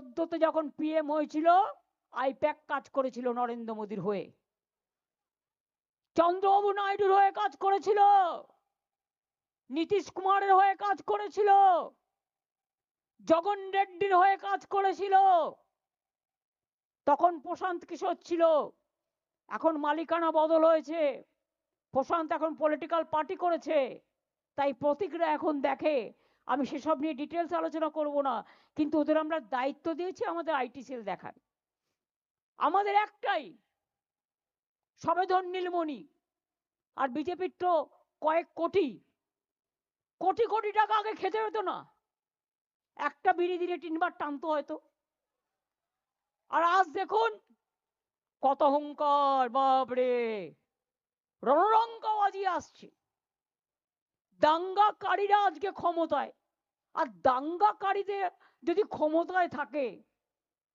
চোদ্দতে যখন পিএম হয়েছিল আইপ্যাক কাজ করেছিল নরেন্দ্র মোদীর হয়ে। চন্দ্রবাবু নাইডুর হয়ে কাজ করেছিল। নীতিশ কুমারের হয়ে কাজ করেছিল। জগন রেড্ডির হয়ে কাজ করেছিল। তখন প্রশান্ত কিশোর ছিল। এখন মালিকানা বদল হয়েছে। প্রশান্ত এখন পলিটিক্যাল পার্টি করেছে। তাই প্রতীকরা এখন দেখে আমি সেসব নিয়ে ডিটেলস আলোচনা করব না। কিন্তু ওদের আমরা দায়িত্ব দিয়েছি আমাদের আইটি সেল দেখার। আমাদের একটাই সবেধন নীলমণি আর বিজেপির তো কয়েক কোটি। কোটি কোটি টাকা আগে খেতে হতো না। একটা বিড়ি দিনে তিনবার টানতো হয়তো। আর আজ দেখুন, কত অহংকার বাপরে! রণরঙ্গবাজি আসছে। দাঙ্গাকারীরা আজকে ক্ষমতায়। আর দাঙ্গাকারীদের যদি ক্ষমতায় থাকে,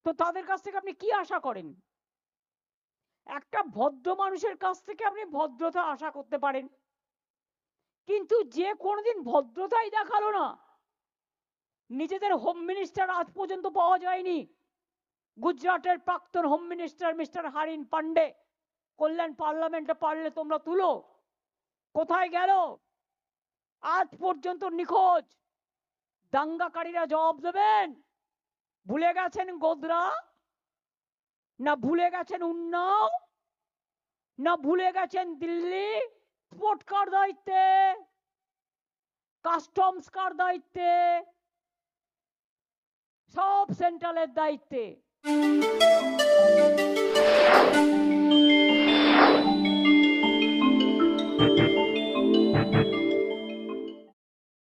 তো তাদের কাছ থেকে আপনি কি আশা করেন? একটা ভদ্র মানুষের কাছ থেকে আপনি ভদ্রতা আশা করতে পারেন। কিন্তু যে কোনোদিন ভদ্রতাই দেখাল না, নিজেদের হোম মিনিস্টার আজ পর্যন্ত পাওয়া যায়নি। গুজরাটের প্রাক্তন home minister mister Haren Pandey, কল্যাণ পার্লামেন্টে পারলে তোমরা তুলো। কোথায় গেল? আজ পর্যন্ত নিখোঁজ। দাঙ্গাকারীরা জবাব দেবেন? ভুলে গেছেন গোদরা? না ভুলে গেছেন উন্নাও? না ভুলে গেছেন দিল্লি? স্পোর্টকার দায়িত্বে? কাস্টমস কার দায়িত্বে? সব সেন্ট্রালের দায়িত্বে।